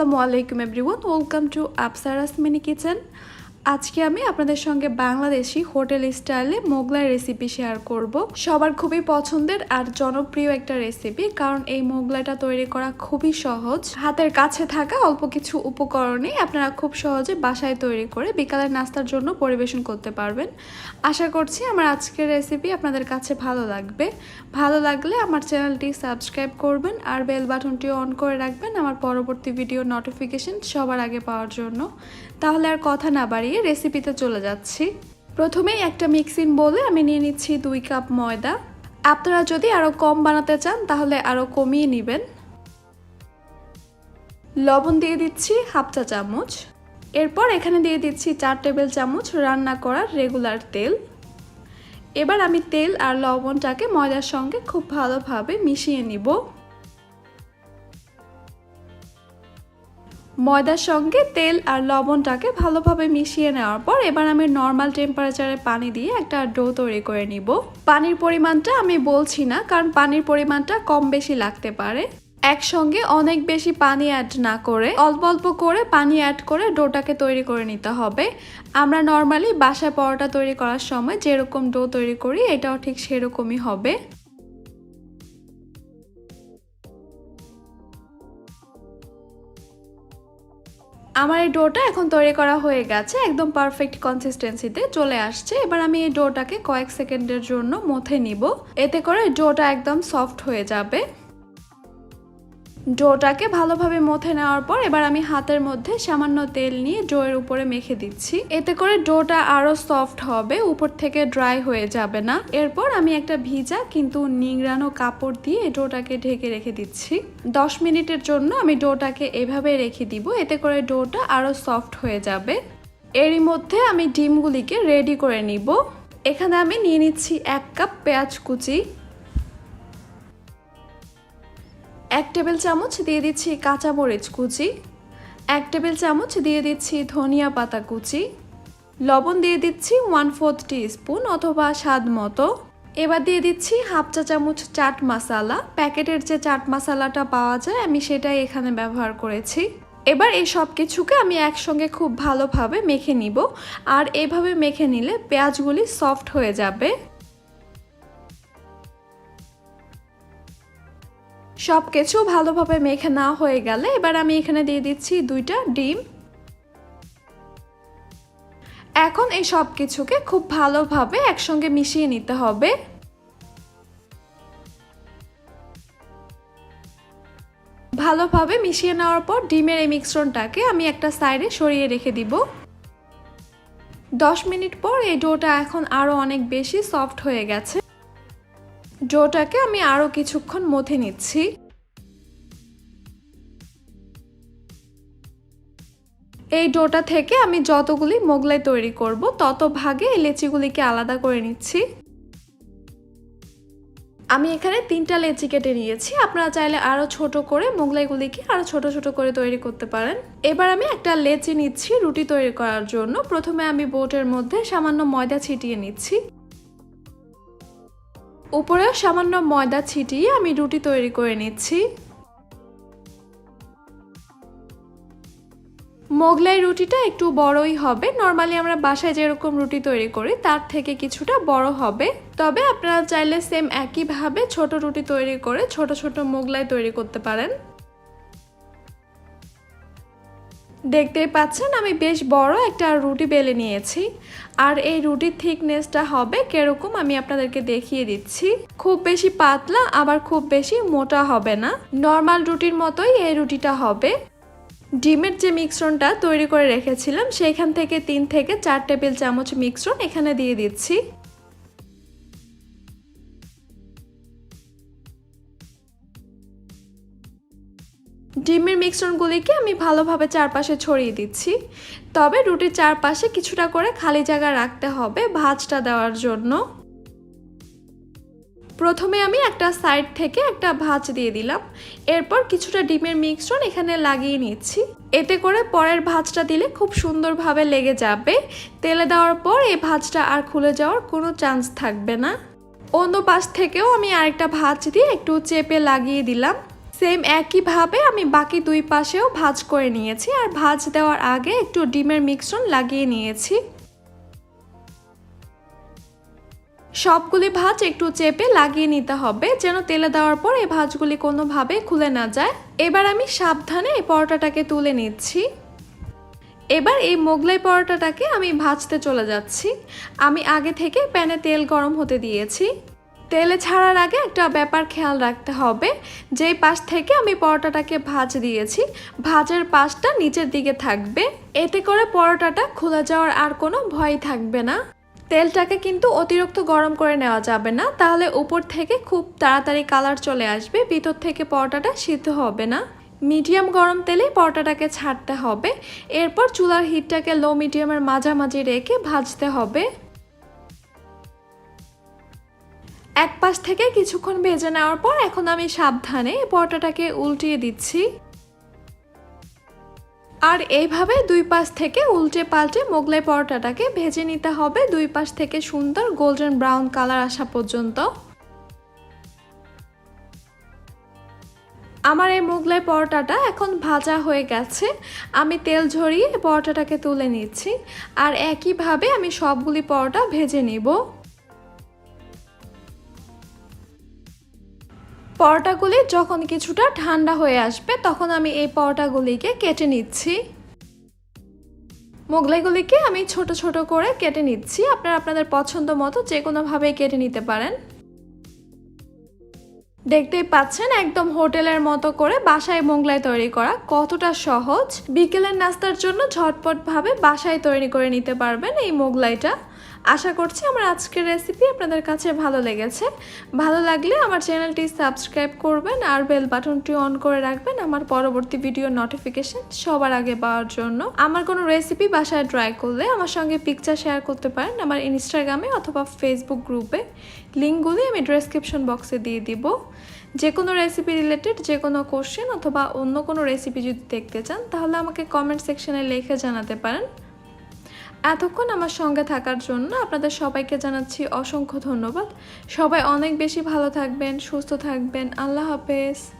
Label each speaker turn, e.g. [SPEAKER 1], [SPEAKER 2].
[SPEAKER 1] আসসালামু আলাইকুম everyone welcome to Apsara's mini kitchen আজকে আমি আপনাদের সঙ্গে বাংলাদেশি হোটেল স্টাইলে মোগলাই রেসিপি শেয়ার করব। সবার খুবই পছন্দের আর জনপ্রিয় একটা রেসিপি কারণ এই মোগলাইটা তৈরি করা খুবই সহজ। হাতের কাছে থাকা অল্প কিছু উপকরণে আপনারা খুব সহজে বাসায় তৈরি করে বিকালের নাস্তার জন্য পরিবেশন করতে পারবেন। আশা করছি আমার আজকের রেসিপি আপনাদের কাছে ভালো লাগবে। ভালো লাগলে আমার চ্যানেলটি সাবস্ক্রাইব করবেন আর বেল বাটনটি অন করে রাখবেন আমার পরবর্তী ভিডিও নোটিফিকেশন সবার আগে পাওয়ার জন্য। তাহলে আর কথা না বাড়িয়ে রেসিপিতে চলে যাচ্ছি। প্রথমেই একটা মিক্সিং বলে আমি নিয়ে নিচ্ছি দুই কাপ ময়দা। আপনারা যদি আরও কম বানাতে চান, তাহলে আরও কমিয়ে নেবেন। লবণ দিয়ে দিচ্ছি হাফ চা চামচ। এরপর এখানে দিয়ে দিচ্ছি চার টেবিল চামচ রান্না করার রেগুলার তেল। এবার আমি তেল আর লবণটাকে ময়দার সঙ্গে খুব ভালোভাবে মিশিয়ে নিব। ময়দার সঙ্গে তেল আর লবণটাকে ভালোভাবে মিশিয়ে নেওয়ার পর এবার আমি নর্মাল টেম্পারেচারে পানি দিয়ে একটা ডো তৈরি করে নিব। পানির পরিমাণটা আমি বলছি না, কারণ পানির পরিমাণটা কম বেশি লাগতে পারে। একসঙ্গে অনেক বেশি পানি অ্যাড না করে, অল্প অল্প করে পানি অ্যাড করে ডোটাকে তৈরি করে নিতে হবে। আমরা নর্মালি বাসায় পরোটা তৈরি করার সময় যেরকম ডো তৈরি করি, এটাও ঠিক সেরকমই হবে। আমার এই ডোটা এখন তৈরি করা হয়ে গেছে, একদম পারফেক্ট কনসিস্টেন্সিতে চলে আসছে। এবার আমি এই ডোটাকে কয়েক সেকেন্ডের জন্য মথে নিব। এতে করে ডোটা একদম সফট হয়ে যাবে। ডোটাকে ভালোভাবে মথে নেওয়ার পর এবার আমি হাতের মধ্যে সামান্য তেল নিয়ে ডোয়ের উপরে মেখে দিচ্ছি। এতে করে ডোটা আরও সফট হবে, উপর থেকে ড্রাই হয়ে যাবে না। এরপর আমি একটা ভিজা কিন্তু নিংড়ানো কাপড় দিয়ে ডোটাকে ঢেকে রেখে দিচ্ছি। দশ মিনিটের জন্য আমি ডোটাকে এভাবে রেখে দিব, এতে করে ডোটা আরও সফট হয়ে যাবে। এরই মধ্যে আমি ডিমগুলিকে রেডি করে নিব। এখানে আমি নিয়ে নিচ্ছি এক কাপ পেঁয়াজ কুচি। এক টেবিল চামচ দিয়ে দিচ্ছি কাঁচামরিচ কুচি, এক টেবিল চামচ দিয়ে দিচ্ছি ধনিয়া পাতা কুচি, লবণ দিয়ে দিচ্ছি ওয়ান ফোর্থ স্পুন অথবা স্বাদ মতো। এবার দিয়ে দিচ্ছি হাফ চা চামচ চাট মশালা। প্যাকেটের যে চাট মশালাটা পাওয়া যায়, আমি সেটাই এখানে ব্যবহার করেছি। এবার এই সব কিছুকে আমি একসঙ্গে খুব ভালোভাবে মেখে নিব। আর এভাবে মেখে নিলে পেঁয়াজগুলি সফট হয়ে যাবে। সব কিছু ভালোভাবে মেখে না হয়ে গেলে এবার আমি এখানে দিয়ে দিচ্ছি দুইটা ডিম। এখন এই সব কিছুকে খুব ভালোভাবে একসঙ্গে মিশিয়ে নিতে হবে। ভালোভাবে মিশিয়ে নেওয়ার পর ডিমের এই মিশ্রণটাকে আমি একটা সাইডে সরিয়ে রেখে দিব। দশ মিনিট পর এই ডোটা এখন আরও অনেক বেশি সফট হয়ে গেছে। ডোটাকে আমি আরও কিছুক্ষণ মথে নিচ্ছি। এই ডোটা থেকে আমি যতগুলি মোগলাই তৈরি করব, তত ভাগে এই লেচিগুলিকে আলাদা করে নিচ্ছি। আমি এখানে তিনটা লেচি কেটে নিয়েছি। আপনারা চাইলে আরও ছোট করে মোগলাইগুলিকে আরও ছোট ছোট করে তৈরি করতে পারেন। এবার আমি একটা লেচি নিচ্ছি রুটি তৈরি করার জন্য। প্রথমে আমি বোটের মধ্যে সামান্য ময়দা ছিটিয়ে নিচ্ছি। উপরেও সামান্য ময়দা ছিটিয়ে আমি রুটি তৈরি করে নিচ্ছি। মোগলাই রুটিটা একটু বড়ই হবে। নর্মালি আমরা বাসায় যেরকম রুটি তৈরি করি, তার থেকে কিছুটা বড় হবে। তবে আপনারা চাইলে সেম একইভাবে ছোট রুটি তৈরি করে ছোট ছোট মোগলাই তৈরি করতে পারেন। দেখতেই পাচ্ছেন, আমি বেশ বড় একটা রুটি বেলে নিয়েছি। আর এই রুটির থিকনেসটা হবে কীরকম আমি আপনাদেরকে দেখিয়ে দিচ্ছি। খুব বেশি পাতলা, আবার খুব বেশি মোটা হবে না। নর্মাল রুটির মতোই এই রুটিটা হবে। ডিমের যে মিশ্রণটা তৈরি করে রেখেছিলাম সেখান থেকে তিন থেকে চার টেবিল চামচ মিশ্রণ এখানে দিয়ে দিচ্ছি। ডিমের মিশ্রণগুলিকে আমি ভালোভাবে চারপাশে ছড়িয়ে দিচ্ছি। তবে রুটির চারপাশে কিছুটা করে খালি জায়গা রাখতে হবে ভাজটা দেওয়ার জন্য। প্রথমে আমি একটা সাইড থেকে একটা ভাজ দিয়ে দিলাম। এরপর কিছুটা ডিমের মিশ্রণ এখানে লাগিয়ে নিচ্ছি। এতে করে পরের ভাজটা দিলে খুব সুন্দরভাবে লেগে যাবে। তেলে দেওয়ার পর এই ভাজটা আর খুলে যাওয়ার কোনো চান্স থাকবে না। অন্য পাশ থেকেও আমি আরেকটা ভাজ দিয়ে একটু চেপে লাগিয়ে দিলাম। সেম একইভাবে আমি বাকি দুই পাশেও ভাজ করে নিয়েছি আর ভাজ দেওয়ার আগে একটু ডিমের মিক্সন লাগিয়ে নিয়েছি। সবগুলি ভাজ একটু চেপে লাগিয়ে নিতে হবে যেন তেলে দেওয়ার পর এই ভাজগুলি কোনোভাবে খুলে না যায়। এবার আমি সাবধানে এই পরোটাটাকে তুলে নিচ্ছি। এবার এই মোগলাই পরোটাটাকে আমি ভাজতে চলে যাচ্ছি। আমি আগে থেকে প্যানে তেল গরম হতে দিয়েছি। তেলে ছাড়ার আগে একটা ব্যাপার খেয়াল রাখতে হবে। যেই পাশ থেকে আমি পরোটাটাকে ভাজ দিয়েছি, ভাজের পাশটা নিচের দিকে থাকবে। এতে করে পরোটাটা খোলা যাওয়ার আর কোনো ভয় থাকবে না। তেলটাকে কিন্তু অতিরিক্ত গরম করে নেওয়া যাবে না, তাহলে উপর থেকে খুব তাড়াতাড়ি কালার চলে আসবে, ভিতর থেকে পরোটাটা সিদ্ধ হবে না। মিডিয়াম গরম তেলে পরোটাটাকে ছাড়তে হবে। এরপর চুলার হিটটাকে লো মিডিয়ামের মাঝামাঝি রেখে ভাজতে হবে। এক পাশ থেকে কিছুক্ষণ ভেজে নেওয়ার পর এখন আমি সাবধানে পরোটাটাকে উল্টিয়ে দিচ্ছি। আর এইভাবে দুই পাশ থেকে উল্টে পাল্টে মোগলাই পরোটাটাকে ভেজে নিতে হবে। দুই পাশ থেকে সুন্দর গোল্ডেন ব্রাউন কালার আসা পর্যন্ত। আমার এই মোগলাই পরোটাটা এখন ভাজা হয়ে গেছে। আমি তেল ঝরিয়ে পরোটাটাকে তুলে নিচ্ছি। আর একইভাবে আমি সবগুলি পরোটা ভেজে নিব। পরোটাগুলি যখন কিছুটা ঠান্ডা হয়ে আসবে, তখন আমি এই পরোটাগুলিকে কেটে নিচ্ছি। মোগলাইগুলিকে আমি ছোট ছোট করে কেটে নিচ্ছি। আপনারা আপনাদের পছন্দ মতো যে কোনোভাবেই কেটে নিতে পারেন। দেখতেই পাচ্ছেন, একদম হোটেলের মতো করে বাসায় মোগলাই তৈরি করা কতটা সহজ। বিকেলের নাস্তার জন্য ঝটপটভাবে বাসায় তৈরি করে নিতে পারবেন এই মোগলাইটা। আশা করছি আমার আজকের রেসিপি আপনাদের কাছে ভালো লেগেছে। ভালো লাগলে আমার চ্যানেলটি সাবস্ক্রাইব করবেন আর বেল বাটনটি অন করে রাখবেন আমার পরবর্তী ভিডিও নোটিফিকেশন সবার আগে পাওয়ার জন্য। আমার কোনো রেসিপি বাসায় ট্রাই করলে আমার সঙ্গে পিকচার শেয়ার করতে পারেন আমার ইনস্টাগ্রামে অথবা ফেসবুক গ্রুপে লিঙ্কগুলি আমি ডেসক্রিপশন বক্সে দিয়ে দিব। যে কোনো রেসিপি রিলেটেড যে কোনো কোশ্চেন অথবা অন্য কোনো রেসিপি যদি দেখতে চান তাহলে আমাকে কমেন্ট সেকশনে লিখে জানাতে পারেন। এতক্ষণ আমার সঙ্গে থাকার জন্য আপনাদের সবাইকে জানাচ্ছি অসংখ্য ধন্যবাদ। সবাই অনেক বেশি ভালো থাকবেন, সুস্থ থাকবেন। আল্লাহ হাফেজ।